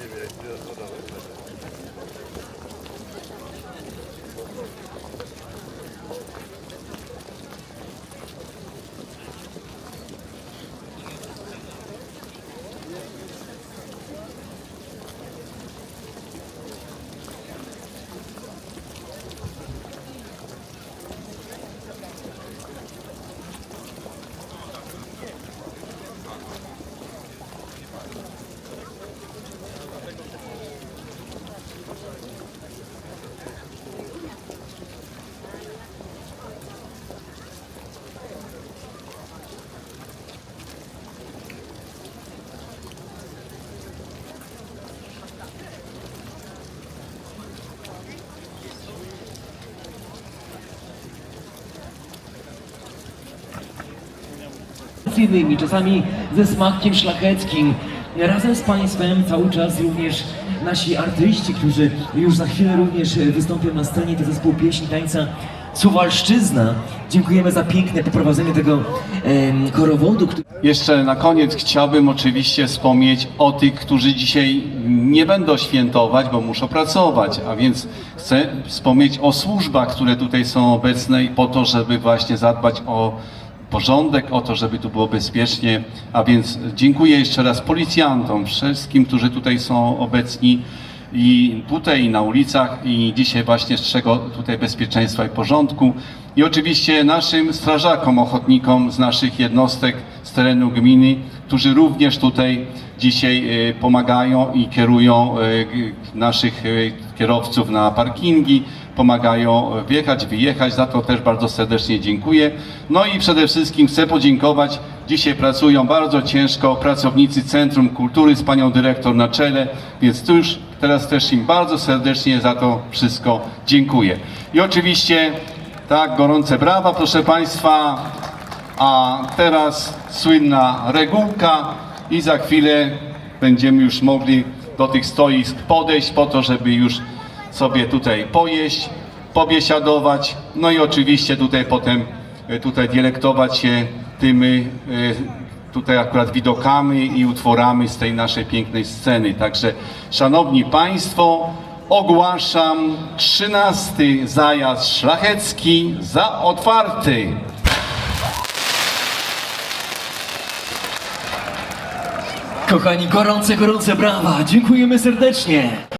Biraz da var. Tradycyjnymi, czasami ze smakiem szlacheckim. Razem z Państwem cały czas również nasi artyści, którzy już za chwilę również wystąpią na scenie, to zespół pieśni tańca Suwalszczyzna. Dziękujemy za piękne poprowadzenie tego em, korowodu, który... Jeszcze na koniec chciałbym oczywiście wspomnieć o tych, którzy dzisiaj nie będą świętować, bo muszą pracować, a więc chcę wspomnieć o służbach, które tutaj są obecne i po to, żeby właśnie zadbać o porządek, o to, żeby tu było bezpiecznie. A więc dziękuję jeszcze raz policjantom, wszystkim, którzy tutaj są obecni i tutaj, i na ulicach, i dzisiaj właśnie strzegą tutaj bezpieczeństwa i porządku. I oczywiście naszym strażakom, ochotnikom z naszych jednostek z terenu gminy, którzy również tutaj dzisiaj e, pomagają i kierują g- naszych e, kierowców na parkingi, pomagają wjechać, wyjechać. Za to też bardzo serdecznie dziękuję. No i przede wszystkim chcę podziękować. Dzisiaj pracują bardzo ciężko pracownicy Centrum Kultury z panią dyrektor na czele, więc tu już teraz też im bardzo serdecznie za to wszystko dziękuję. I oczywiście tak, gorące brawa, proszę Państwa. A teraz słynna regułka i za chwilę będziemy już mogli do tych stoisk podejść po to, żeby już sobie tutaj pojeść, pobiesiadować, no i oczywiście tutaj potem e, tutaj delektować się tymi e, tutaj akurat widokami i utworami z tej naszej pięknej sceny. Także szanowni Państwo, ogłaszam 13 zajazd szlachecki za otwarty. Kochani, gorące, gorące brawa! Dziękujemy serdecznie!